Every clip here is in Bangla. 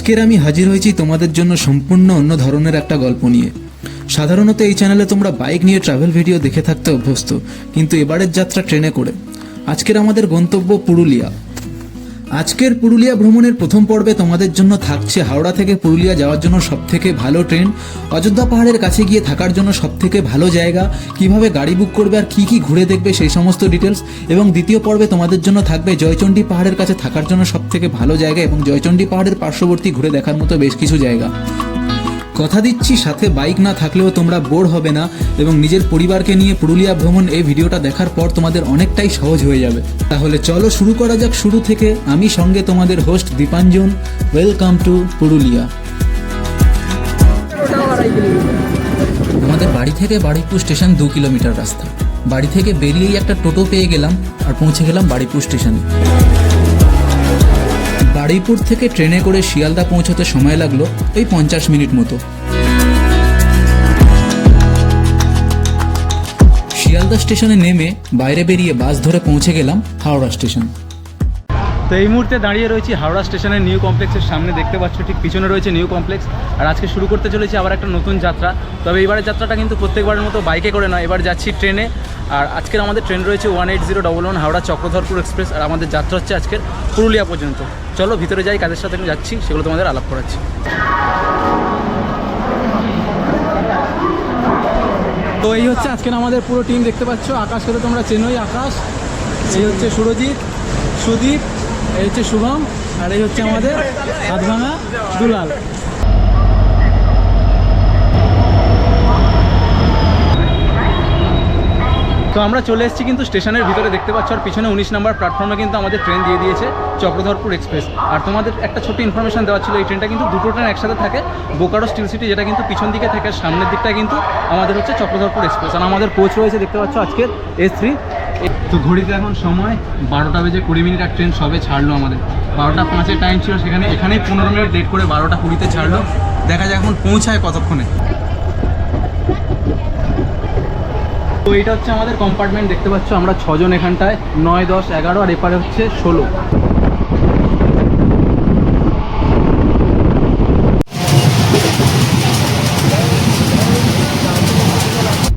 আজকের আমি হাজির হয়েছি তোমাদের জন্য সম্পূর্ণ অন্য ধরনের একটা গল্প নিয়ে। সাধারণত এই চ্যানেলে তোমরা বাইক নিয়ে ট্রাভেল ভিডিও দেখে থাকতে অভ্যস্ত, কিন্তু এবারের যাত্রা ট্রেনে করে। আজকের আমাদের গন্তব্য পুরুলিয়া। আজকের পুরুলিয়া ভ্রমণের প্রথম পর্বে তোমাদের জন্য থাকছে হাওড়া থেকে পুরুলিয়া যাওয়ার জন্য সব থেকে ভালো ট্রেন। অযোধ্যা পাহাড়ের কাছে গিয়ে থাকার জন্য সবথেকে ভালো জায়গা। কীভাবে গাড়ি বুক করবে আর কি কি ঘুরে দেখবে সেই সমস্ত ডিটেলস এবং দ্বিতীয় পর্বে তোমাদের জন্য থাকবে জয়চণ্ডী পাহাড়ের কাছে থাকার জন্য সব থেকে ভালো জায়গা এবং জয়চণ্ডী পাহাড়ের পার্শ্ববর্তী ঘুরে দেখার মতো বেশ কিছু জায়গা। কথা দিচ্ছি, সাথে বাইক না থাকলেও তোমরা বোর হবে না এবং নিজের পরিবারকে নিয়ে পুরুলিয়া ভ্রমণ এই ভিডিওটা দেখার পর তোমাদের অনেকটাই সহজ হয়ে যাবে। তাহলে চলো শুরু করা যাক শুরু থেকে। আমি সঙ্গে তোমাদের host Dipanjan. Welcome to Purulia. আমাদের বাড়ি থেকে বাড়িপুর স্টেশন দু কিলোমিটার রাস্তা। বাড়ি থেকে বেরিয়েই একটা টোটো পেয়ে গেলাম আর পৌঁছে গেলাম বাড়িপুর স্টেশনে। বারুইপুর থেকে ট্রেনে করে শিয়ালদা পৌঁছতে সময় লাগল ওই পঞ্চাশ মিনিট মতো। শিয়ালদা স্টেশনে নেমে বাইরে বেরিয়ে বাস ধরে পৌঁছে গেলাম হাওড়া স্টেশন। তো এই মুহূর্তে দাঁড়িয়ে রয়েছি হাওড়া স্টেশনের নিউ কমপ্লেক্সের সামনে, দেখতে পাচ্ছ ঠিক পিছনে রয়েছে নিউ কমপ্লেক্স। আর আজকে শুরু করতে চলেছি আবার একটা নতুন যাত্রা। তবে এবারের যাত্রাটা কিন্তু প্রত্যেকবারের মতো বাইকে করে না এবার যাচ্ছি ট্রেনে। আর আজকের আমাদের ট্রেন রয়েছে one eight zero double one Howrah Chakradharpur express, আর আমাদের যাত্রা হচ্ছে আজকের পুরুলিয়া পর্যন্ত। চলো, ভিতরে যাই, কাদের সাথে যাচ্ছি, সেগুলো তোমাদের আলাপ করাচ্ছি। তো এই হচ্ছে আজকের আমাদের পুরো টিম দেখতে পাচ্ছ আকাশকে তো তোমরা চেনোই আকাশ। এই হচ্ছে সুরজিৎ, সুদীপ এই হচ্ছে শুভম, আর এই হচ্ছে আমাদের হাত ভাঙা দুলাল। তো আমরা চলে এসেছি কিন্তু স্টেশনের ভিতরে, দেখতে পাচ্ছ আর পিছনে উনিশ নাম্বার প্ল্যাটফর্মে কিন্তু আমাদের ট্রেন দিয়ে দিয়েছে চক্রধরপুর এক্সপ্রেস আর তোমাদের একটা ছোট্ট ইনফরমেশন দেওয়া ছিল, এই ট্রেনটা কিন্তু দুটো ট্রেন একসাথে থাকে, বোকারো স্টিল সিটি যেটা কিন্তু পিছন দিকে থাকে সামনের দিকটা কিন্তু আমাদের হচ্ছে চক্রধরপুর এক্সপ্রেস আর আমাদের কোচ রয়েছে, দেখতে পাচ্ছ আজকের এস থ্রি তো ঘড়িতে এখন সময় বারোটা বেজে কুড়ি মিনিট আর ট্রেন সবে ছাড়লো আমাদের। বারোটা পাঁচের টাইম ছিল, সেখানে এখানেই পনেরো মিনিট লেট করে বারোটা কুড়িতে ছাড়লো। দেখা যায় এখন পৌঁছায় কতক্ষণে। তো এটা হচ্ছে আমাদের কম্পার্টমেন্ট দেখতে পাচ্ছ আমরা ছজন এখানটায়, নয়, দশ, এগারো, আর এপারে হচ্ছে ষোলো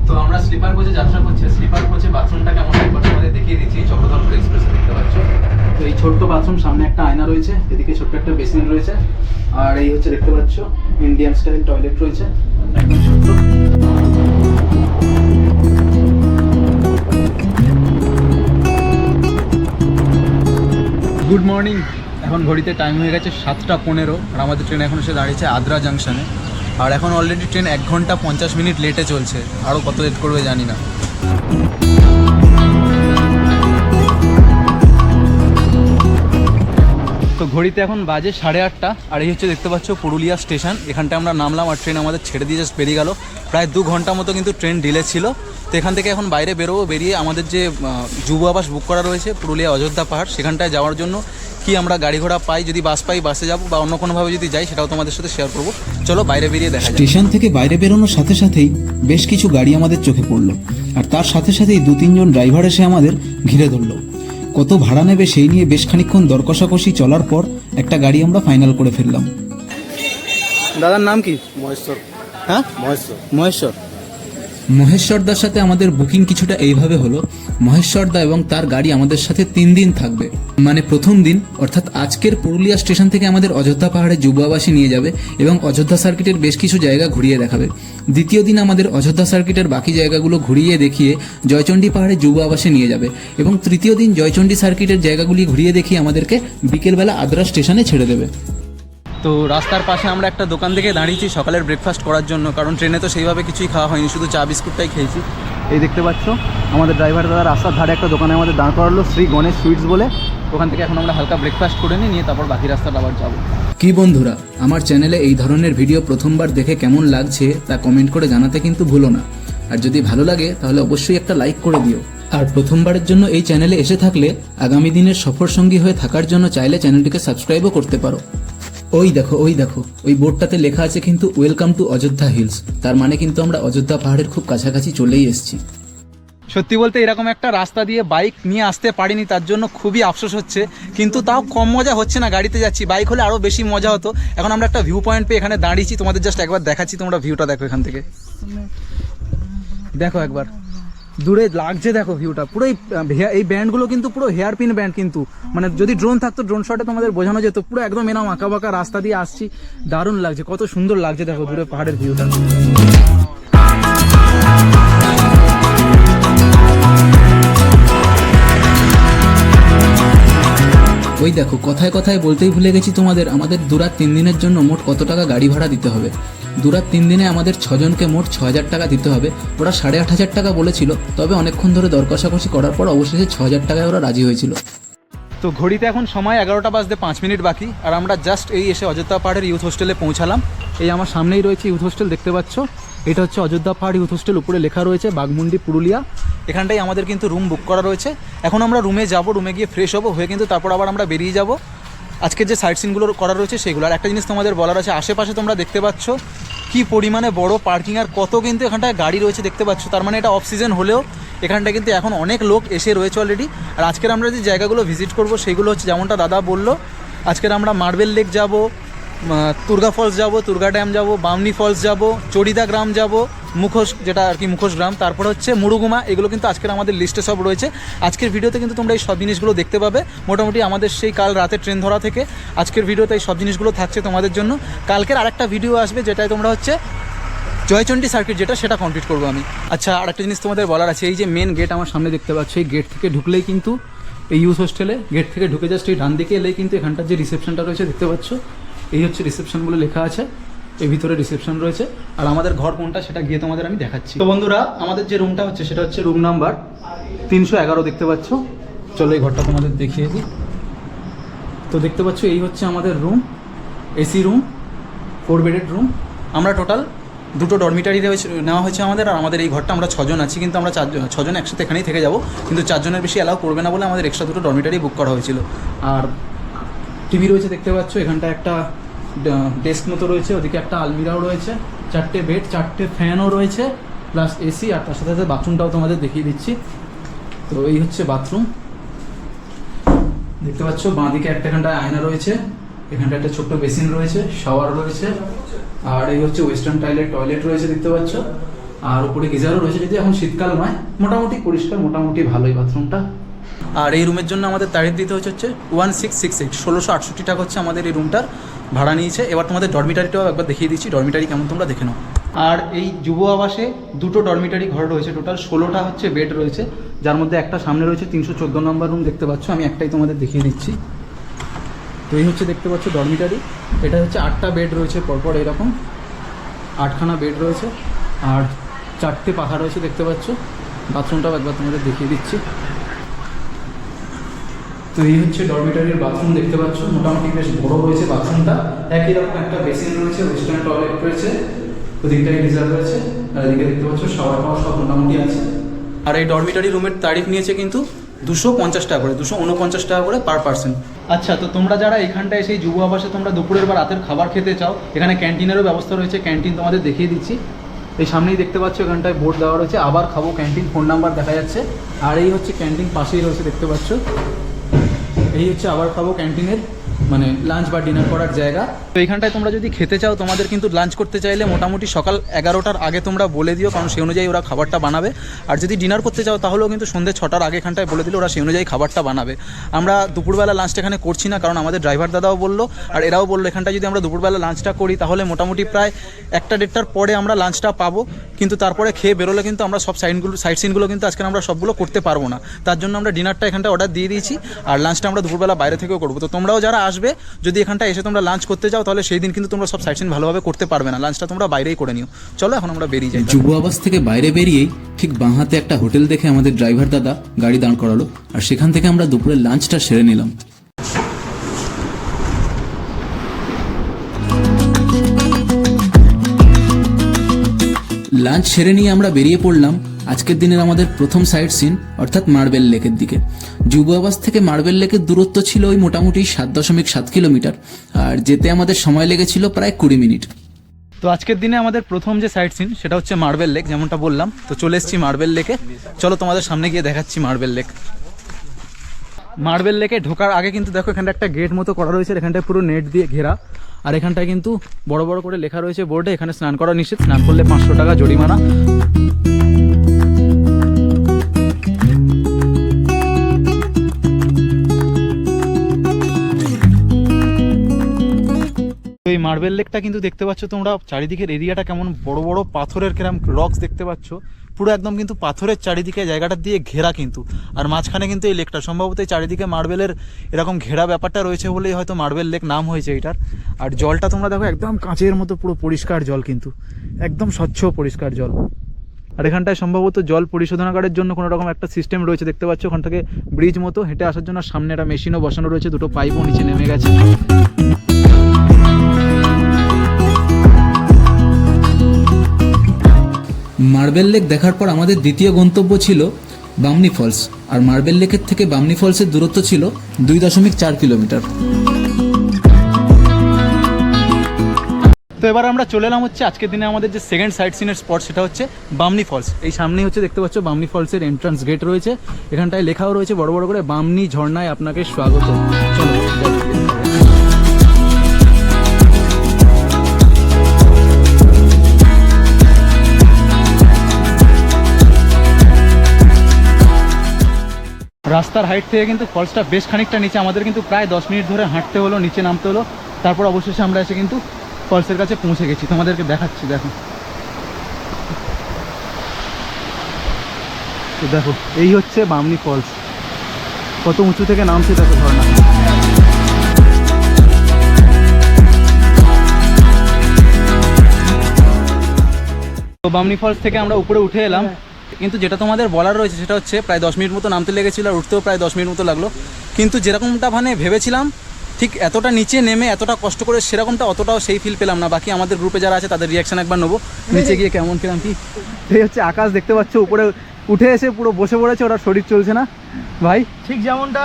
তো আমরা স্লিপার কোচে যাত্রা করছি স্লিপার কোচে বাথরুমটা কেমন হয় একবার তোমাদের দেখিয়ে দিচ্ছি চক্রধরপুর এক্সপ্রেসে দেখতে পাচ্ছ তো এই ছোট্ট বাথরুম সামনে একটা আয়না রয়েছে, এদিকে ছোট্ট একটা বেসিন রয়েছে, আর এই হচ্ছে দেখতে পাচ্ছ ইন্ডিয়ান স্টাইল টয়লেট রয়েছে। গুড মর্নিং এখন ঘড়িতে টাইম হয়ে গেছে সাতটা পনেরো, আর আমাদের ট্রেন এখন এসে দাঁড়িয়েছে আদ্রা জাংশনে আর এখন অলরেডি ট্রেন এক ঘণ্টা পঞ্চাশ মিনিট লেটে চলছে আরও কত লেট করবে জানি না। তো ঘড়িতে এখন বাজে সাড়ে আটটা, আর এই হচ্ছে দেখতে পাচ্ছ পুরুলিয়া স্টেশন। এখানটা আমরা নামলাম আর ট্রেন আমাদের ছেড়ে দিয়ে জাস্ট বেরিয়ে গেল। প্রায় দু ঘণ্টা মতো কিন্তু ট্রেন ডিলে ছিল। তো এখান থেকে এখন বাইরে বেরোবো, বেরিয়ে আমাদের যে যুব আবাস বুক করা রয়েছে, পুরুলিয়া অযোধ্যা পাহাড়, সেখানটায় যাওয়ার জন্য কি আমরা গাড়ি ঘোড়া পাই, যদি বাস পাই বাসে যাব বা অন্য কোনোভাবে যদি যাই, সেটাও তোমাদের সাথে শেয়ার করব। চলো বাইরে বেরিয়ে দেখা স্টেশন থেকে বাইরে বেরোনোর সাথে সাথেই বেশ কিছু গাড়ি আমাদের চোখে পড়ল। আর তার সাথে সাথেই দু তিনজন ড্রাইভার এসে আমাদের ঘিরে ধরলো। কত ভাড়া নেবে সেই নিয়ে বেশ খানিক্ষণ দর কষাকষি চলার পর একটা গাড়ি আমরা ফাইনাল করে ফেললাম। দাদার নাম কি? মহেশ্বর। হ্যাঁ? মহেশ্বর। মহেশ্বর। মহেশ্বরদার সাথে আমাদের বুকিং কিছুটা এইভাবে হলো। মহেশ্বরদা এবং তার গাড়ি আমাদের সাথে তিন দিন থাকবে। মানে প্রথম দিন, অর্থাৎ আজকের পুরুলিয়া স্টেশন থেকে আমাদের অযোধ্যা পাহাড়ে যুবাবাসী নিয়ে যাবে এবং অযোধ্যা সার্কিটের বেশ কিছু জায়গা ঘুরিয়ে দেখাবে। দ্বিতীয় দিন আমাদের অযোধ্যা সার্কিটের বাকি জায়গাগুলো ঘুরিয়ে দেখিয়ে জয়চণ্ডী পাহাড়ে যুব নিয়ে যাবে এবং তৃতীয় দিন জয়চণ্ডী সার্কিটের জায়গাগুলি ঘুরিয়ে দেখিয়ে আমাদেরকে বিকেলবেলা আদ্রা স্টেশনে ছেড়ে দেবে। তো রাস্তার পাশে আমরা একটা দোকান থেকে দাঁড়িয়েছি সকালের ব্রেকফাস্ট করার জন্য, কারণ ট্রেনে তো সেইভাবে কিছুই খাওয়া হয়নি, শুধু চা বিস্কুটটাই খেয়েছি। এই দেখতে পাচ্ছ, আমাদের ড্রাইভার দাদা রাস্তার ধারে একটা দোকানে আমাদের দাঁড় করালো, শ্রী গণেশ সুইটস বলে। ওখান থেকে এখন আমরা হালকা ব্রেকফাস্ট করে নিই নিয়ে তারপর বাকি রাস্তাটা আবার যাব। কি বন্ধুরা, আমার চ্যানেলে এই ধরনের ভিডিও প্রথমবার দেখে কেমন লাগছে, তা কমেন্ট করে জানাতে কিন্তু ভুলো না। আর যদি ভালো লাগে, তাহলে অবশ্যই একটা লাইক করে দিও। আর প্রথমবারের জন্য এই চ্যানেলে এসে থাকলে, আগামী দিনের সফর সঙ্গী হয়ে থাকার জন্য চাইলে চ্যানেলটিকে সাবস্ক্রাইবও করতে পারো। ওই দেখো ওই দেখো। ওই বোর্ডটাতে লেখা আছে কিন্তু ওয়েলকাম টু অযোধ্যা হিলস তার মানে কিন্তু আমরা অযোধ্যা পাহাড়ের খুব কাছাকাছি চলেই এসেছি। সত্যি বলতে এরকম একটা রাস্তা দিয়ে বাইক নিয়ে আসতে পারিনি, তার জন্য খুবই আফসোস হচ্ছে। কিন্তু তাও কম মজা হচ্ছে না গাড়িতে যাচ্ছি। বাইক হলে আরও বেশি মজা হতো। এখন আমরা একটা ভিউ পয়েন্ট পেয়ে এখানে দাঁড়িয়েছি। তোমাদের জাস্ট একবার দেখাচ্ছি। তোমরা ভিউটা দেখো এখান থেকে। দেখো একবার। দূরে লাগছে দেখো ভিউটা পুরো এই ব্যান্ডগুলো কিন্তু পুরো হেয়ার পিন ব্যান্ড কিন্তু। মানে যদি ড্রোন থাকতো ড্রোন শটে তোমাদের বোঝানো যেত। পুরো একদম এরম আঁকা বাঁকা রাস্তা দিয়ে আসছি। দারুণ লাগছে, কত সুন্দর লাগছে দেখো দূরে পাহাড়ের ভিউটা ওই দেখো, কথায় কথায় বলতেই ভুলে গেছি তোমাদের, আমাদের দুরাত তিন দিনের জন্য মোট কত টাকা গাড়ি ভাড়া দিতে হবে? দুরাত তিন দিনে আমাদের ছজনকে মোট ছ হাজার টাকা দিতে হবে। ওরা সাড়ে আট হাজার টাকা বলেছিল, তবে অনেকক্ষণ ধরে দর কষাকষি করার পর অবশেষে ছ হাজার টাকায় ওরা রাজি হয়েছিল। তো ঘড়িতে এখন সময় এগারোটা বাজতে পাঁচ মিনিট বাকি, আর আমরা জাস্ট এই এসে অযোধ্যা পাহাড়ের ইউথ হোস্টেলে পৌঁছালাম। এই আমার সামনেই রয়েছে ইউথ হোস্টেল দেখতে পাচ্ছ? এটা হচ্ছে অযোধ্যা পাহাড় ইউথ হোস্টেল উপরে লেখা রয়েছে বাগমুন্ডি পুরুলিয়া। এখানটাই আমাদের কিন্তু রুম বুক করা রয়েছে। এখন আমরা রুমে যাব রুমে গিয়ে ফ্রেশ হব, হয়ে কিন্তু তারপর আবার আমরা বেরিয়ে যাব। আজকে যে সাইট সিনগুলো করা রয়েছে, সেগুলো। আর একটা জিনিস তোমাদের বলার আছে, আশেপাশে তোমরা দেখতে পাচ্ছ কি পরিমাণে বড় পার্কিং আর কত কিন্তু এখানটায় গাড়ি রয়েছে দেখতে পাচ্ছ। তার মানে এটা অফ সিজন হলেও এখানটা কিন্তু এখন অনেক লোক এসে রয়েছে অলরেডি আর আজকের আমরা যে জায়গাগুলো ভিজিট করব, সেগুলো হচ্ছে যেমনটা দাদা বলল, আজকের আমরা মার্বেল লেক যাব তুর্গা ফলস যাব, তুর্গা ড্যাম যাব, বামনি ফলস যাব, চড়িদা গ্রাম যাব, মুখোশ, যেটা আর কি মুখোশ গ্রাম। তারপর হচ্ছে মুরুগুমা এগুলো কিন্তু আজকের আমাদের লিস্টে সব রয়েছে। আজকের ভিডিওতে কিন্তু তোমরা এই সব জিনিসগুলো দেখতে পাবে। মোটামুটি আমাদের সেই কাল রাতে ট্রেন ধরা থেকে আজকের ভিডিওতে এই সব জিনিসগুলো থাকছে তোমাদের জন্য। কালকের আরেকটা ভিডিও আসবে, যেটায় তোমরা হচ্ছে জয়চণ্ডী সার্কিট যেটা, সেটা কমপ্লিট করব আমি। আচ্ছা আর একটা জিনিস তোমাদের বলার আছে, এই যে মেন গেট আমার সামনে দেখতে পাচ্ছ, এই গেট থেকে ঢুকলেই কিন্তু এই ইউথ হোস্টেলে গেট থেকে ঢুকে জাস্ট এই ডান দিকে এলেই কিন্তু এখানটার যে রিসেপশনটা রয়েছে, দেখতে পাচ্ছ? এই হচ্ছে রিসেপশন বলে লেখা আছে। এই ভিতরে রিসেপশন রয়েছে। আর আমাদের ঘর কোনটা সেটা গিয়ে তোমাদের আমি দেখাচ্ছি। তো বন্ধুরা, আমাদের যে রুমটা হচ্ছে সেটা হচ্ছে রুম নাম্বার তিনশো এগারো দেখতে পাচ্ছ। চলো এই ঘরটা তোমাদের দেখিয়ে দিই। তো দেখতে পাচ্ছ, এই হচ্ছে আমাদের room AC room four bedded room আমরা টোটাল দুটো ডরমিটারি নেওয়া হয়েছে আমাদের, আর আমাদের এই ঘরটা আমরা ছজন আছি, কিন্তু আমরা চারজন ছজন একসাথে এখানেই থেকে যাব। কিন্তু চারজনের বেশি অ্যালাউ করবে না বলে আমাদের এক্সট্রা দুটো ডরমিটারি বুক করা হয়েছিল। আর টিভি রয়েছে, দেখতে পাচ্ছ। এখানটা একটা ডেস্ক মতো রয়েছে, ওদিকে একটা আলমিরাও রয়েছে, চারটে বেড চারটে ফ্যানও রয়েছে প্লাস এসি আর তার সাথে সাথে বাথরুমটাও তোমাদের দেখিয়ে দিচ্ছি। তো এই হচ্ছে বাথরুম দেখতে পাচ্ছ, বাঁদিকে একটা এখানটায় আয়না রয়েছে এখানটা একটা ছোট্ট বেসিন রয়েছে শাওয়ার রয়েছে, আর এই হচ্ছে ওয়েস্টার্ন টাইলের টয়লেট রয়েছে, দেখতে পাচ্ছ। আর উপরে গিজারও রয়েছে যদি এখন শীতকাল নয়, মোটামুটি পরিষ্কার, মোটামুটি ভালোই বাথরুমটা আর এই রুমের জন্য আমাদের তারিখ দিতে হচ্ছে হচ্ছে ওয়ান সিক্স সিক্স এইট ষোলোশো আটষট্টি টাকা হচ্ছে আমাদের এই রুমটার ভাড়া নিয়েছে। এবার তোমাদের ডরমিটারিটাও একবার দেখিয়ে দিচ্ছি। ডরমিটারি কেমন তোমরা দেখে নাও। আর এই যুব আবাসে দুটো ডরমিটারি ঘর রয়েছে টোটাল ষোলোটা হচ্ছে বেড রয়েছে। যার মধ্যে একটা সামনে রয়েছে তিনশো চোদ্দ নম্বর রুম দেখতে পাচ্ছ। আমি একটাই তোমাদের দেখিয়ে দিচ্ছি। তো এই হচ্ছে দেখতে পাচ্ছ ডরমিটারি এটা হচ্ছে আটটা বেড রয়েছে পরপর এরকম। আটখানা বেড রয়েছে। আর চারটে পাখা রয়েছে দেখতে পাচ্ছ। বাথরুমটাও একবার তোমাদের দেখিয়ে দিচ্ছি। তো এই হচ্ছে ডরমিটারির বাথরুম দেখতে পাচ্ছ। মোটামুটি বেশ বড় রয়েছে বাথরুমটা একই রকম একটা বেসিন রয়েছে ওয়েস্টার্ন টয়লেট রয়েছে। ওদিকটায় গিজার রয়েছে। আর এদিকে দেখতে পাচ্ছ শাওয়ার টাওয়ার সব মোটামুটি আছে। আর এই ডরমিটারি রুমের তারিফ নিয়েছে কিন্তু দুশো পঞ্চাশ টাকা করে, দুশো উনপঞ্চাশ টাকা করে পার পার্সন আচ্ছা তো তোমরা যারা এখানটায় সেই যুব আবাসে তোমরা দুপুরের বা রাতের খাবার খেতে চাও, এখানে ক্যান্টিনেরও ব্যবস্থা রয়েছে। ক্যান্টিন তোমাদের দেখিয়ে দিচ্ছি। এই সামনেই দেখতে পাচ্ছ, এখানটায় বোর্ড দেওয়া রয়েছে। আবার খাব ক্যান্টিন ফোন নাম্বার দেখা যাচ্ছে। আর এই হচ্ছে ক্যান্টিন পাশেই রয়েছে, দেখতে পাচ্ছ। এই হচ্ছে আবার খাব ক্যান্টিনের মানে লাঞ্চ বা ডিনার করার জায়গা। তো এখানটায় তোমরা যদি খেতে চাও, তোমাদের কিন্তু লাঞ্চ করতে চাইলে মোটামুটি সকাল এগারোটার আগে তোমরা বলে দিও, কারণ সেই অনুযায়ী ওরা খাবারটা বানাবে। আর যদি ডিনার করতে চাও, তাহলেও কিন্তু সন্ধ্যে ছটার আগে এখানটায় বলে দিলে ওরা সেই অনুযায়ী খাবারটা বানাবে। আমরা দুপুরবেলা লাঞ্চটা এখানে করছি না, কারণ আমাদের ড্রাইভার দাদাও বলল, আর এরাও বলল, এখানটায় যদি আমরা দুপুরবেলা লাঞ্চটা করি, তাহলে মোটামুটি প্রায় একটা দেড়টার পরে আমরা লাঞ্চটা পাবো। কিন্তু তারপরে খেয়ে বেরোলে কিন্তু আমরা সব সাইনগুলো সাইট সিনগুলো কিন্তু আজকে আমরা সবগুলো করতে পারব না। তার জন্য আমরা ডিনারটা এখানটা অর্ডার দিয়ে দিয়েছি, আর লাঞ্চটা আমরা দুপুরবেলা বাইরে থেকেও করব। তো তোমরাও যারা আসবে। যদি এখানটা এসে তোমরা লাঞ্চ করতে যাও, তাহলে সেই দিন কিন্তু তোমরা সব সাইট ভালোভাবে করতে পারবে না। লাঞ্চটা তোমরা বাইরেই করে নিও। চলো, এখন আমরা বেরিয়ে যাই যুব আবাস থেকে বাইরে বেরিয়েই ঠিক বাঁ হাতে একটা হোটেল দেখে আমাদের ড্রাইভার দাদা গাড়ি দাঁড় করালো। আর সেখান থেকে আমরা দুপুরের লাঞ্চটা সেরে নিলাম। লাঞ্চ সেরে নিয়ে আমরা বেরিয়ে পড়লাম আজকের দিনের আমাদের প্রথম সাইট সিন অর্থাৎ মার্বেল লেকের দিকে। যুব আবাস থেকে মার্বেল লেকের দূরত্ব ছিল ওই মোটামুটি সাত দশমিক সাত কিলোমিটার, আর যেতে আমাদের সময় লেগেছিল প্রায় কুড়ি মিনিট। তো আজকের দিনে আমাদের প্রথম যে সাইট সিন সেটা হচ্ছে মার্বেল লেক যেমনটা বললাম। তো চলে এসেছি মার্বেল লেকে চলো তোমাদের সামনে গিয়ে দেখাচ্ছি মার্বেল লেক মার্বেল লেকে ঢোকার আগে কিন্তু দেখো, এখানটা একটা গেট মতো করা রয়েছে এখানটায় পুরো নেট দিয়ে ঘেরা। আর এখানটায় কিন্তু বড় বড় করে লেখা রয়েছে বোর্ডে, এখানে স্নান করা নিষেধ। স্নান করলে পাঁচশো টাকা জরিমানা। মার্বেল লেকটা কিন্তু দেখতে পাচ্ছ তোমরা। চারিদিকের এরিয়াটা কেমন বড় বড় পাথরের কেরাম রক্স দেখতে পাচ্ছ। পুরো একদম কিন্তু পাথরের চারিদিকে জায়গাটা দিয়ে ঘেরা কিন্তু। আর মাঝখানে কিন্তু এই লেকটা, সম্ভবত এই চারিদিকে মার্বেলের এরকম ঘেরা ব্যাপারটা রয়েছে বলেই হয়তো মার্বেল লেক নাম হয়েছে এটার। আর জলটা তোমরা দেখো একদম কাঁচের মতো পুরো পরিষ্কার জল কিন্তু। একদম স্বচ্ছ পরিষ্কার জল। আর এখানটায় সম্ভবত জল পরিশোধনাগারের জন্য কোনো রকম একটা সিস্টেম রয়েছে, দেখতে পাচ্ছ? ওখান থেকে ব্রিজ মতো হেঁটে আসার জন্য সামনে একটা মেশিনও বসানো রয়েছে, দুটো পাইপও নিচে নেমে গেছে। মার্বেল লেক দেখার পর আমাদের দ্বিতীয় গন্তব্য ছিল বামনি ফলস আর মার্বেল লেকের থেকে বামনি ফলসের দূরত্ব ছিল দুই দশমিক চার কিলোমিটার। তো এবার আমরা চলে এলাম হচ্ছে আজকের দিনে আমাদের যে সেকেন্ড সাইট সিনের স্পট সেটা হচ্ছে বামনি ফলস এই সামনেই হচ্ছে দেখতে পাচ্ছ বামনি ফলসের এন্ট্রান্স গেট রয়েছে। এখানটায় লেখাও রয়েছে বড় বড় করে, বামনি ঝর্ণায় আপনাকে স্বাগত। চলো রাস্তার হাইট থেকে কিন্তু ফলসটা বেশ খানিকটা নিচে। আমাদের কিন্তু প্রায় দশ মিনিট ধরে হাঁটতে হলো, নিচে নামতে হলো। তারপর অবশেষে আমরা এসে কিন্তু ফলসের কাছে পৌঁছে গেছি। তোমাদেরকে দেখাচ্ছি, দেখো। তো দেখো, এই হচ্ছে বামনি ফলস কত উঁচু থেকে নামছে দেখো ঝর্ণা তো বামনি ফলস থেকে আমরা উপরে উঠে এলাম। কিন্তু যেটা তোমাদের বলার রয়েছে সেটা হচ্ছে প্রায় দশ মিনিট মতো নামতে লেগেছিল আর উঠতেও প্রায় দশ মিনিট মতো লাগল। কিন্তু যেরকমটা মানে ভেবেছিলাম ঠিক এতটা নিচে নেমে এতটা কষ্ট করে সেরকমটা অতটাও সেই ফিল পেলাম না। বাকি আমাদের গ্রুপে যারা আছে তাদের রিয়াকশন একবার নেব। নিচে গিয়ে কেমন কিরম কি? এই হচ্ছে আকাশ দেখতে পাচ্ছ উপরে উঠে এসে পুরো বসে পড়েছে ওরা শরীর চলছে না। ভাই? ঠিক যেমনটা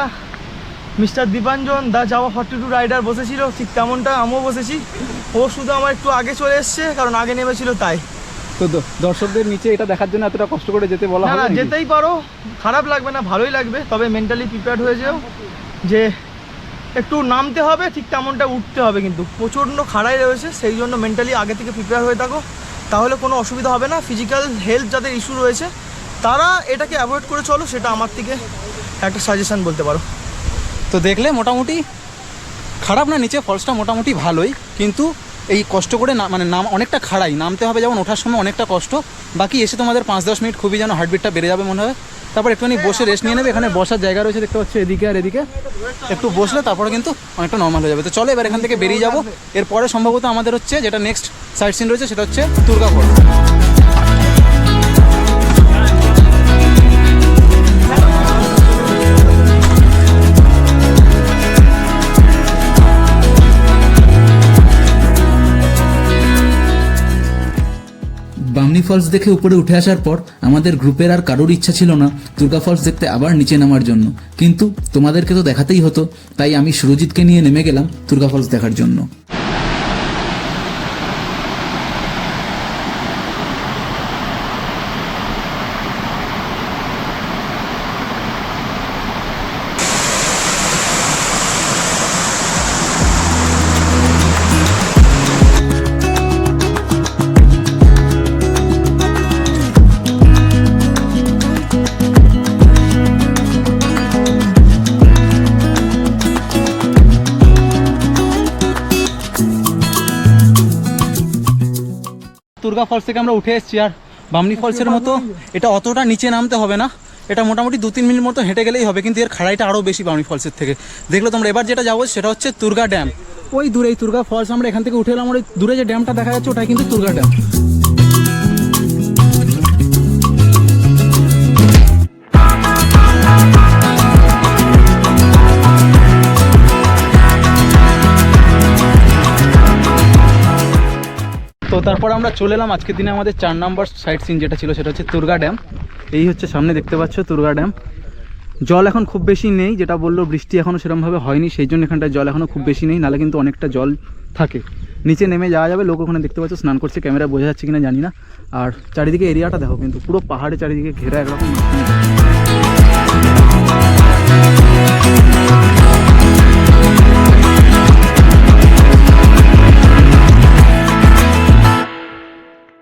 মিস্টার দীপাঞ্জন দা যাওয়া ফর্টি টু রাইডার বসেছিল ঠিক তেমনটা আমিও বসেছি। ও শুধু আমার একটু আগে চলে এসছে কারণ আগে নেমেছিল তাই। তো দর্শকদের নিচে এটা দেখার জন্য এতটা কষ্ট করে যেতে বলা না নাকি? যেতেই পারো। খারাপ লাগবে না ভালোই লাগবে। তবে মেন্টালি প্রিপেয়ার্ড হয়ে যেও। যে একটু নামতে হবে ঠিক তেমনটা উঠতে হবে কিন্তু। প্রচণ্ড খাড়াই রয়েছে সেই জন্য মেন্টালি আগে থেকে প্রিপেয়ার হয়ে থাকো। তাহলে কোনো অসুবিধা হবে না। ফিজিক্যাল হেলথ যাদের ইস্যু রয়েছে তারা এটাকে অ্যাভয়েড করে চলো সেটা আমার থেকে একটা সাজেশন বলতে পারো। তো দেখলে মোটামুটি খারাপ না নিচে ফলসটা মোটামুটি ভালোই। কিন্তু এই কষ্ট করে না মানে নাম অনেকটা খাড়াই। নামতে হবে যেমন ওঠার সময় অনেকটা কষ্ট। বাকি এসে তোমাদের পাঁচ দশ মিনিট খুবই যেন হার্টবিটটা বেড়ে যাবে মনে হয়। তারপর একটুখানি বসে রেস্ট নিয়ে নেবে। এখানে বসার জায়গা রয়েছে, দেখতে পাচ্ছ এদিকে আর এদিকে। একটু বসলে তারপরে কিন্তু অনেকটা নর্মাল হয়ে যাবে। তো চলো এবার এখান থেকে বেরিয়ে যাব। এরপরে সম্ভবত আমাদের হচ্ছে যেটা নেক্সট সাইট সিন রয়েছে, সেটা হচ্ছে দুর্গাপুর। ফলস দেখে উপরে উঠে আসার পর আমাদের গ্রুপের আর কারোর ইচ্ছা ছিল না দুর্গা ফলস দেখতে আবার নিচে নামার জন্য। কিন্তু তোমাদেরকে তো দেখাতেই হতো, তাই আমি সুরজিৎকে নিয়ে নেমে গেলাম দুর্গা ফলস দেখার জন্য। দুর্গা ফলস থেকে আমরা উঠে এসেছি আর বামনি ফলসের মতো। এটা অতটা নিচে নামতে হবে না। এটা মোটামুটি দু তিন মিনিট মতো হেঁটে গেলেই হবে, কিন্তু এর খাড়াইটা আরও বেশি বামনি ফলসের থেকে। দেখল তোমরা, এবার যেটা যাব সেটা হচ্ছে তুর্গা ড্যাম ওই দূরে, এই তুর্গা ফলস আমরা এখান থেকে উঠে এলাম ওই দূরে যে ড্যামটা দেখা যাচ্ছে, ওটাই কিন্তু তুর্গা ড্যাম তারপর আমরা চলে এলাম। আজকের দিনে আমাদের চার নাম্বার সাইট সিন যেটা ছিল, সেটা হচ্ছে তুর্গা ড্যাম এই হচ্ছে সামনে দেখতে পাচ্ছ তুর্গা ড্যাম জল এখন খুব বেশি নেই, যেটা বলল বৃষ্টি এখনও সেরকমভাবে হয়নি, সেই জন্য এখানটায় জল এখনও খুব বেশি নেই, নাহলে কিন্তু অনেকটা জল থাকে। নিচে নেমে যাওয়া যাবে, লোক ওখানে দেখতে পাচ্ছ, স্নান করছে, ক্যামেরা বোঝা যাচ্ছে কিনা জানি না। আর চারিদিকে এরিয়াটা দেখো কিন্তু, পুরো পাহাড়ে চারিদিকে ঘেরা একরকম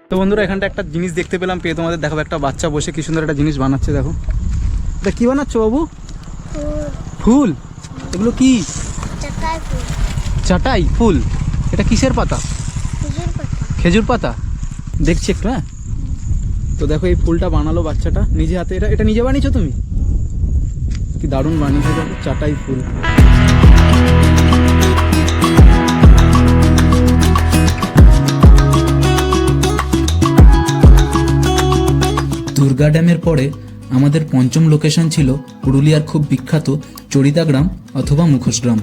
তো বন্ধুরা এখানটা একটা জিনিস দেখতে পেলাম পেয়ে তোমাদের দেখো একটা বাচ্চা বসে কি সুন্দর একটা জিনিস বানাচ্ছে দেখো। এটা কি বানাচ্ছ বাবু? ফুল। এগুলো কি? চাটাই ফুল। এটা কিসের পাতা? খেজুর পাতা। দেখছি একটু হ্যাঁ? তো দেখো এই ফুলটা বানালো বাচ্চাটা নিজে হাতে। এটা এটা নিজে বানিয়েছো তুমি? কি দারুণ বানিয়েছো দেখো চাটাই ফুল। দুর্গা ড্যামের পরে আমাদের পঞ্চম লোকেশন ছিল পুরুলিয়ার খুব বিখ্যাত চরিদা গ্রাম অথবা মুখোশ গ্রাম।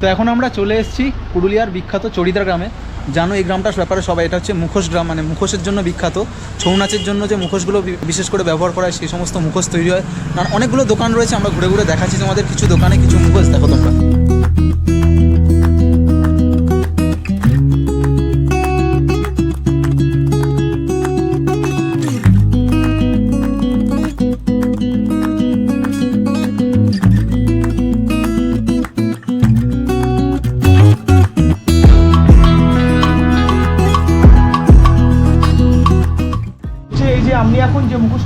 তো এখন আমরা চলে এসেছি পুরুলিয়ার বিখ্যাত চড়িদার গ্রামে। জানো এই গ্রামটার ব্যাপারে সবাই, এটা হচ্ছে মুখোশ গ্রাম মানে মুখোশের জন্য বিখ্যাত। ছৌ নাচের জন্য যে মুখোশগুলো বিশেষ করে ব্যবহার করা হয়, সেই সমস্ত মুখোশ তৈরি হয়। অনেকগুলো দোকান রয়েছে, আমরা ঘুরে ঘুরে দেখাচ্ছি তোমাদের। কিছু দোকানে, কিছু মুখোশ, দেখো তোমরা।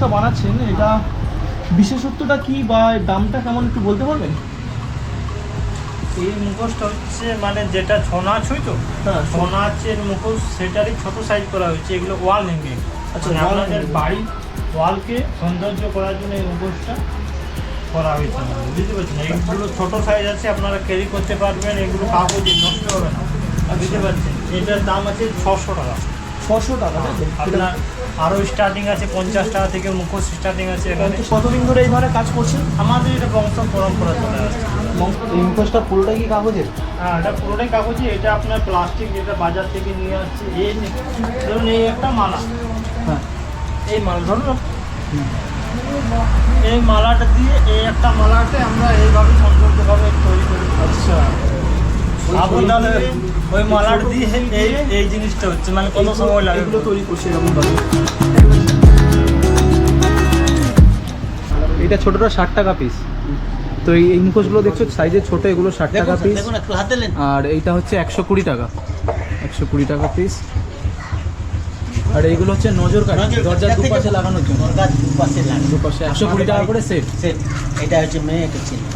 এখন বানাচ্ছেন এটা বিশেষত্বটা কি বা দামটা কেমন একটু বলতে পারবেন? এই মুখোশটা হচ্ছে মানে যেটা ছৌ নাচ হয় তো হ্যাঁ ছৌ নাচের মুখোশ সেটারই ছোট সাইজ করা হয়েছে এগুলো ওয়াল হ্যাঙ্গিং আচ্ছা, wall আপনাদের। বাড়ির ওয়ালকে সৌন্দর্য করার জন্য এই মুখোশটা করা হয়েছে বুঝতে পারছেন? এইগুলো ছোট সাইজ আছে আপনারা ক্যারি করতে পারবেন এগুলো কাগজে নষ্ট হবে না বুঝতে পারছেন? এটার দাম আছে ছশো টাকা। ছশো টাকা আপনার আরও স্টার্টিং আছে পঞ্চাশ টাকা থেকে মুখোশ স্টার্টিং আছে এখানে। কতদিন ধরে এই ধরনের কাজ করছেন আমাদের এটা বংশ পরম্পরা চলে আসছে। এই মুখোশটা পুরোটাই কি কাগজের? হ্যাঁ এটা পুরোটাই কাগজে এটা আপনার প্লাস্টিক যেটা বাজার থেকে নিয়ে আসছে এই ধরুন এই একটা মালা। হ্যাঁ। এই মালা ধরুন। এই মালাটা দিয়ে এই একটা মালাকে আমরা এইভাবে সম্পর্কভাবে তৈরি করি। আচ্ছা। তাহলে ওই মালাটা দিয়ে এই এই জিনিসটা হচ্ছে মানে কত সময় লাগে? এগুলো তৈরি করছে এরকম ভাবে। এটা ছোটটা ষাট টাকা পিস তো এই মুখোশগুলো দেখছ সাইজে ছোট এগুলো ষাট টাকা পিস আর এইটা হচ্ছে একশো কুড়ি টাকা। একশো কুড়ি টাকা পিস আর এইগুলো হচ্ছে নজর কাঠ দরজার দুপাশে লাগানোর জন্য। দুপাশে একশো কুড়ি টাকা করে সেট এটা হচ্ছে মেয়ে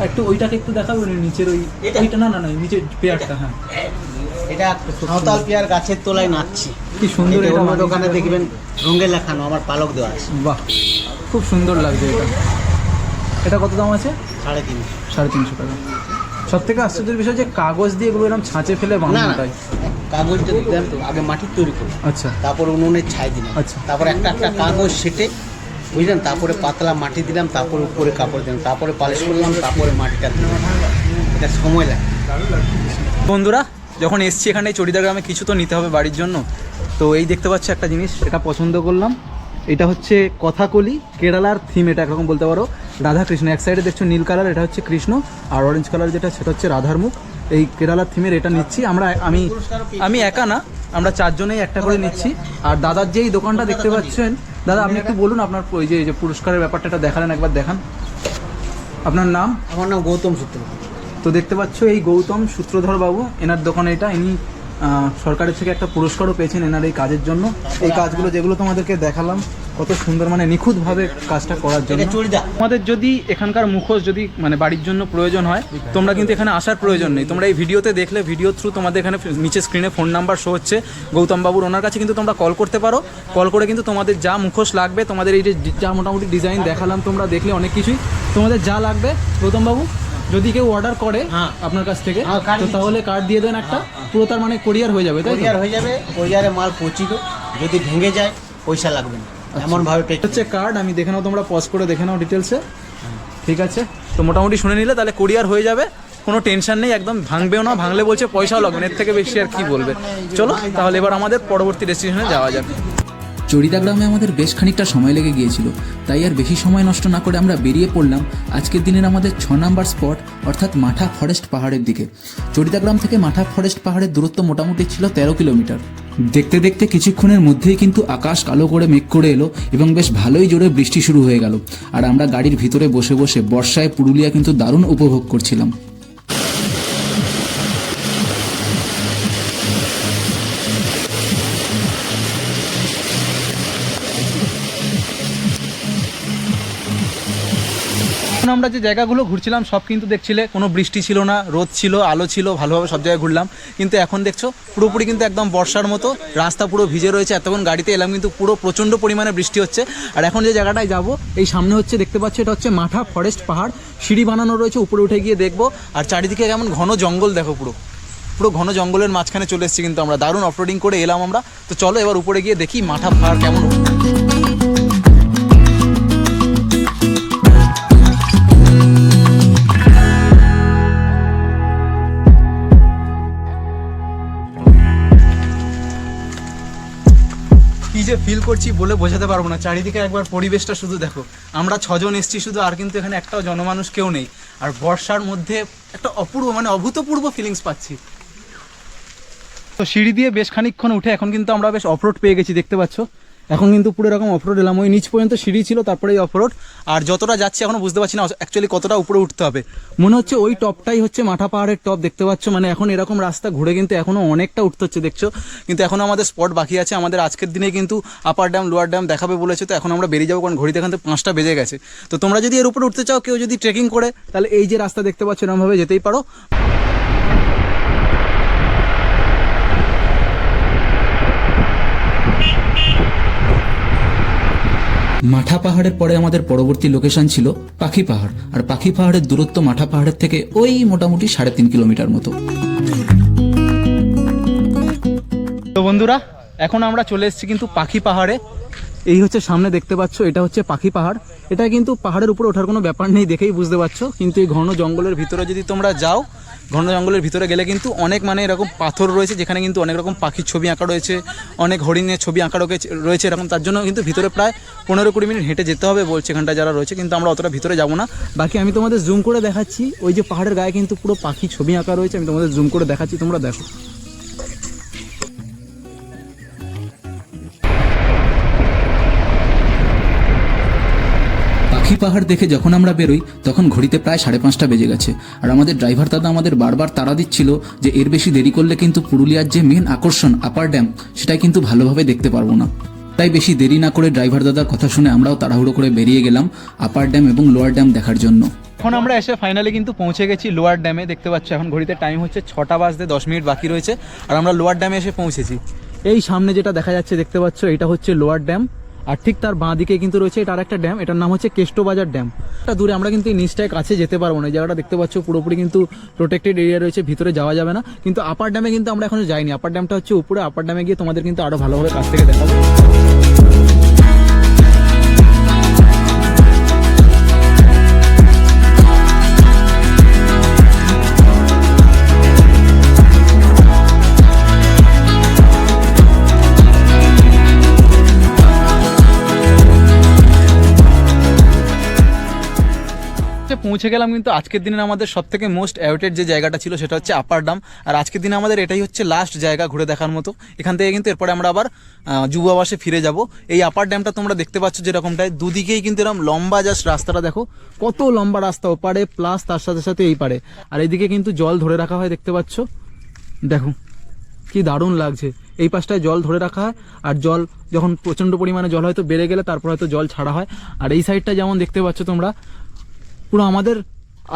একটু ওইটাকে একটু দেখাবো না নিচের ওই এটা? ওইটা না না না নিচের পেয়ারটা হ্যাঁ। এটা সাঁওতাল পেয়ার গাছের তলায় নাচছে। কি সুন্দর এটা বানিয়েছে দোকানে দেখবেন রঙে লেখানো আমার পালক দেওয়া আছে। বাহ খুব সুন্দর লাগছে এটা। এটা কত দাম আছে? সাড়ে তিন সাড়ে তিনশো টাকা। সব থেকে আশ্চর্যের বিষয় যে কাগজ দিয়ে এগুলো এরকম ছাঁচে ফেলে বানানো না তাই। কাগজটা দিলাম তো আগে মাটির তৈরি করি আচ্ছা। তারপর উনুনে ছাই দিলাম। আচ্ছা। তারপর একটা একটা কাগজ সেটে বুঝলেন? তারপরে পাতলা মাটি দিলাম তারপরে উপরে কাপড় দিলাম তারপরে পালিশ করলাম তারপরে মাটিটা দিলাম। এটা সময় লাগে। বন্ধুরা যখন এসছি এখানে চড়িদা গ্রামে কিছু তো নিতে হবে বাড়ির জন্য। তো এই দেখতে পাচ্ছ একটা জিনিস এটা পছন্দ করলাম। এটা হচ্ছে কথাকলি, কেরালার থিম এটা একরকম বলতে পারো। রাধা কৃষ্ণ এক সাইডে দেখছ নীল কালার এটা হচ্ছে কৃষ্ণ, আর অরেঞ্জ কালার যেটা, সেটা হচ্ছে রাধার মুখ এই কেরালার থিমের এটা নিচ্ছি। আমরা, আমি আমি একা না, আমরা চারজনেই একটা করে নিচ্ছি। আর দাদার যে এই দোকানটা দেখতে পাচ্ছেন, দাদা, আপনি একটু বলুন আপনার ওই যে পুরস্কারের ব্যাপারটা, এটা দেখালেন, একবার দেখান। আপনার নাম? আমার নাম গৌতম সূত্র তো দেখতে পাচ্ছ এই গৌতম সূত্রধর বাবু এনার দোকানে এটা ইনি সরকারের থেকে একটা পুরস্কারও পেয়েছেন এনার এই কাজের জন্য। এই কাজগুলো যেগুলো তোমাদেরকে দেখালাম কত সুন্দর মানে নিখুঁতভাবে কাজটা করার জন্য। তোমাদের যদি এখানকার মুখোশ যদি মানে বাড়ির জন্য প্রয়োজন হয় তোমরা কিন্তু এখানে আসার প্রয়োজন নেই। তোমরা এই ভিডিওতে দেখলে ভিডিও থ্রু তোমাদের এখানে নিচে স্ক্রিনে ফোন নাম্বার শো হচ্ছে। গৌতম বাবুর ওনার কাছে কিন্তু তোমরা কল করতে পারো। কল করে কিন্তু তোমাদের যা মুখোশ লাগবে তোমাদের এই যে যা মোটামুটি ডিজাইন দেখালাম তোমরা দেখলে অনেক কিছুই। তোমাদের যা লাগবে গৌতম বাবু? যদি কেউ অর্ডার করে হ্যাঁ। আপনার কাছ থেকে হ্যাঁ, তো তাহলে কার্ড দিয়ে দেন একটা পুরো তার মানে কোরিয়ার হয়ে যাবে তাই? কোরিয়ার হয়ে যাবে কোরিয়ারে মাল পৌঁছিত যদি ভেঙে যায় পয়সা লাগবে না। এমনভাবে পে এটা হচ্ছে কার্ড আমি দেখে নাও তোমরা পজ করে দেখে নাও ডিটেলসে ঠিক আছে? তো মোটামুটি শুনে নিলে তাহলে কোরিয়ার হয়ে যাবে কোনো টেনশন নেই একদম ভাঙবেও না ভাঙলে বলছে পয়সাও লাগবে এর থেকে বেশি আর কি বলবে? চলো তাহলে এবার আমাদের পরবর্তী ডেস্টিনেশনে যাওয়া যাবে চড়িদা গ্রামে আমাদের বেশ খানিকটা সময় লেগে গিয়েছিল। তাই আর বেশি সময় নষ্ট না করে আমরা বেরিয়ে পড়লাম আজকের দিনের আমাদের ছ নাম্বার স্পট, অর্থাৎ মাঠা ফরেস্ট পাহাড়ের দিকে। চড়িদা গ্রাম থেকে মাঠা ফরেস্ট পাহাড়ের দূরত্ব মোটামুটি ছিল তেরো কিলোমিটার। দেখতে দেখতে কিছুক্ষণের মধ্যেই কিন্তু আকাশ কালো করে মেঘ করে এলো এবং বেশ ভালোই জোরে বৃষ্টি শুরু হয়ে গেল। আর আমরা গাড়ির ভিতরে বসে বসে বর্ষায় পুরুলিয়া কিন্তু দারুণ উপভোগ করছিলাম। এখন আমরা যে জায়গাগুলো ঘুরছিলাম, সব কিন্তু দেখছিলে কোনো বৃষ্টি ছিল না, রোদ ছিল, আলো ছিল, ভালোভাবে সব জায়গায় ঘুরলাম। কিন্তু এখন দেখছ, পুরোপুরি কিন্তু একদম বর্ষার মতো, রাস্তা পুরো ভিজে রয়েছে, এতক্ষণ গাড়িতে এলাম, কিন্তু পুরো প্রচণ্ড পরিমাণে বৃষ্টি হচ্ছে। আর এখন যে জায়গাটায় যাব, এই সামনে হচ্ছে, দেখতে পাচ্ছ, এটা হচ্ছে মাঠা ফরেস্ট পাহাড়। সিঁড়ি বানানো রয়েছে, উপরে উঠে গিয়ে দেখব। আর চারিদিকে কেমন ঘন জঙ্গল, দেখো পুরো। পুরো ঘন জঙ্গলের মাঝখানে চলে এসেছি কিন্তু আমরা, দারুণ অফরোডিং করে এলাম আমরা। তো চলো এবার উপরে গিয়ে দেখি মাঠা পাহাড় কেমন যে ফিল করছি বলে বোঝাতে পারব না। চারিদিকে একবার পরিবেশটা শুধু দেখো। আমরা ছজন এসছি শুধু, আর কিন্তু এখানে একটাও জনমানুষ কেউ নেই। আর বর্ষার মধ্যে একটা অপূর্ব মানে অভূতপূর্ব ফিলিংস পাচ্ছি। তো সিঁড়ি দিয়ে বেশ খানিকক্ষণ উঠে এখন কিন্তু আমরা বেশ অফরোড পেয়ে গেছি, দেখতে পাচ্ছ? এখন কিন্তু পুরো এরকম অফরোড এলাম। ওই নিচ পর্যন্ত সিঁড়ি ছিল, তারপরে এই অফরোড আর যতটা যাচ্ছে এখনও বুঝতে পারছি না অ্যাকচুয়ালি কতটা উপরে উঠতে হবে। মনে হচ্ছে ওই টপটাই হচ্ছে মাঠা পাহাড়ের টপ, দেখতে পাচ্ছ? মানে এখন এরকম রাস্তা ঘুরে কিন্তু এখনও অনেকটা উঠতে হচ্ছে, দেখছ? কিন্তু এখনও আমাদের স্পট বাকি আছে। আমাদের আজকের দিনে কিন্তু আপার ড্যাম লোয়ার ড্যাম দেখাবে বলেছে, তো এখন আমরা বেরিয়ে যাব, কারণ ঘড়িতে এখান থেকে পাঁচটা বেজে গেছে। তো তোমরা যদি এর উপরে উঠতে চাও, কেউ যদি ট্রেকিং করে, তাহলে এই যে রাস্তা দেখতে পাচ্ছ এরকমভাবে যেতেই পারো। মাঠা পাহাড়ের পরে আমাদের পরবর্তী লোকেশন ছিল পাখি পাহাড়। আর পাখি পাহাড়ের দূরত্ব মাঠা পাহাড়ের থেকে ওই মোটামুটি সাড়ে তিন কিলোমিটার মতো। তো বন্ধুরা, এখন আমরা চলে এসেছি কিন্তু পাখি পাহাড়ে। এই হচ্ছে সামনে দেখতে পাচ্ছ, এটা হচ্ছে পাখি পাহাড়। এটা কিন্তু পাহাড়ের উপরে ওঠার কোনো ব্যাপার নেই, দেখেই বুঝতে পারছ। কিন্তু এই ঘন জঙ্গলের ভিতরে যদি তোমরা যাও, ঘন জঙ্গলের ভিতরে গেলে কিন্তু অনেক মানে এরকম পাথর রয়েছে, যেখানে কিন্তু অনেক রকম পাখির ছবি আঁকা রয়েছে, অনেক হরিণের ছবি আঁকা রয়েছে- এরকম। তার জন্য কিন্তু ভিতরে প্রায় পনেরো কুড়ি মিনিট হেঁটে যেতে হবে বলছে এখানটা যারা রয়েছে, কিন্তু আমরা অতটা ভিতরে যাব না। বাকি আমি তোমাদের জুম করে দেখাচ্ছি, ওই যে পাহাড়ের গায়ে কিন্তু পুরো পাখি ছবি আঁকা রয়েছে, আমি তোমাদের জুম করে দেখাচ্ছি, তোমরা দেখো। পাহাড় দেখে যখন আমরা বেরোই, তখন ঘড়িতে প্রায় সাড়ে পাঁচটা বেজে গেছে। আর আমাদের ড্রাইভার দাদা আমাদের বারবার তাড়া দিচ্ছিল যে এর বেশি দেরি করলে কিন্তু পুরুলিয়ার যে মেন আকর্ষণ আপার ড্যাম সেটাই কিন্তু ভালোভাবে দেখতে পারব না। তাই বেশি দেরি না করে ড্রাইভার দাদার কথা শুনে আমরাও তাড়াহুড়ো করে বেরিয়ে গেলাম আপার ড্যাম এবং লোয়ার ড্যাম দেখার জন্য। এখন আমরা এসে ফাইনালি কিন্তু পৌঁছে গেছি লোয়ার ড্যামে দেখতে পাচ্ছ এখন ঘড়িতে টাইম হচ্ছে ছটা বাজতে দশ মিনিট বাকি রয়েছে, আর আমরা লোয়ার ড্যামে এসে পৌঁছেছি। এই সামনে যেটা দেখা যাচ্ছে দেখতে পাচ্ছ, এটা হচ্ছে লোয়ার ড্যাম আর ঠিক তার বাঁ দিকে কিন্তু রয়েছে, এটা একটা ড্যাম এটার নাম হচ্ছে কেষ্টবাজার ড্যাম এটা দূরে আমরা কিন্তু এই নিচটায় কাছে যেতে পারব না জায়গাটা দেখতে পাচ্ছ, পুরোপুরি কিন্তু প্রোটেক্টেড এরিয়া রয়েছে, ভিতরে যাওয়া যাবে না। কিন্তু আপার ড্যামে কিন্তু আমরা এখনও যাইনি আপার ড্যামটা হচ্ছে উপরে আপার ড্যামে গিয়ে তোমাদের কিন্তু আরও ভালোভাবে কাছ থেকে দেখাবো। পৌঁছে গেলাম কিন্তু আজকের দিনের আমাদের সব থেকে মোস্ট অ্যাওয়েটেড যে জায়গাটা ছিল সেটা হচ্ছে আপার ডাম আর আজকের দিনে আমাদের এটাই হচ্ছে লাস্ট জায়গা ঘুরে দেখার মতো। এখান থেকে কিন্তু এরপরে আমরা আবার আহ, যুব আবাসে ফিরে যাব। এই আপার ড্যামটা তোমরা দেখতে পাচ্ছ যেরকমটায় দুদিকেই কিন্তু এরকম লম্বা জাস্ট রাস্তাটা দেখো। কত লম্বা রাস্তা ওপারে প্লাস তার সাথে সাথে এই পারে। আর এইদিকে কিন্তু জল ধরে রাখা হয় দেখতে পাচ্ছ। দেখো কি দারুণ লাগছে। এই পাশটায় জল ধরে রাখা হয়। আর জল যখন প্রচণ্ড পরিমাণে জল হয়তো বেড়ে গেলে তারপর হয়তো জল ছাড়া হয়। আর এই সাইডটা যেমন দেখতে পাচ্ছ তোমরা পুরো আমাদের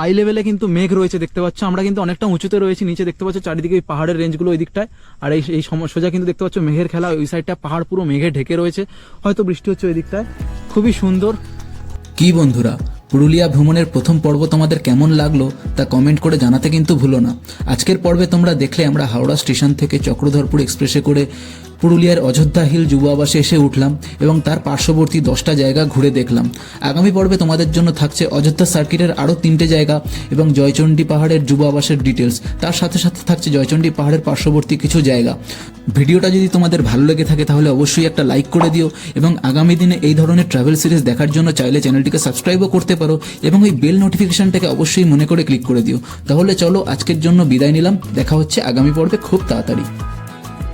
আই লেভেলে কিন্তু মেঘ রয়েছে, দেখতে পাচ্ছ? আমরা কিন্তু অনেকটা উঁচুতে রয়েছি, নিচে দেখতে পাচ্ছ চারিদিকে ওই পাহাড়ের রেঞ্জগুলো ওই দিকটায়। আর এই এই সোজা কিন্তু দেখতে পাচ্ছ মেঘের খেলা, ওই সাইডটা পাহাড় পুরো মেঘে ঢেকে রয়েছে। হয়তো বৃষ্টি হচ্ছে ওই দিকটায়। খুবই সুন্দর। কি বন্ধুরা, পুরুলিয়া ভ্রমণের প্রথম পর্ব তোমাদের কেমন লাগল তা কমেন্ট করে জানাতে কিন্তু ভুলো না। আজকের পর্বে তোমরা দেখলে আমরা হাওড়া স্টেশন থেকে চক্রধরপুর এক্সপ্রেসে করে পুরুলিয়ার অযোধ্যা হিল যুব আবাসে এসে উঠলাম এবং তার পার্শ্ববর্তী দশটা জায়গা ঘুরে দেখলাম। আগামী পর্বে তোমাদের জন্য থাকছে অযোধ্যা সার্কিটের আরও তিনটে জায়গা এবং জয়চণ্ডী পাহাড়ের যুব আবাসের ডিটেলস তার সাথে সাথে থাকছে জয়চণ্ডী পাহাড়ের পার্শ্ববর্তী কিছু জায়গা। ভিডিওটা যদি তোমাদের ভালো লেগে থাকে তাহলে অবশ্যই একটা লাইক করে দিও এবং আগামী দিনে এই ধরনের ট্রাভেল সিরিজ দেখার জন্য চাইলে চ্যানেলটিকে সাবস্ক্রাইবও করতে পারো এবং ওই বেল নোটিফিকেশনটাকে অবশ্যই মনে করে ক্লিক করে দিও। তাহলে চলো আজকের জন্য বিদায় নিলাম। দেখা হচ্ছে আগামী পর্বে খুব তাড়াতাড়ি।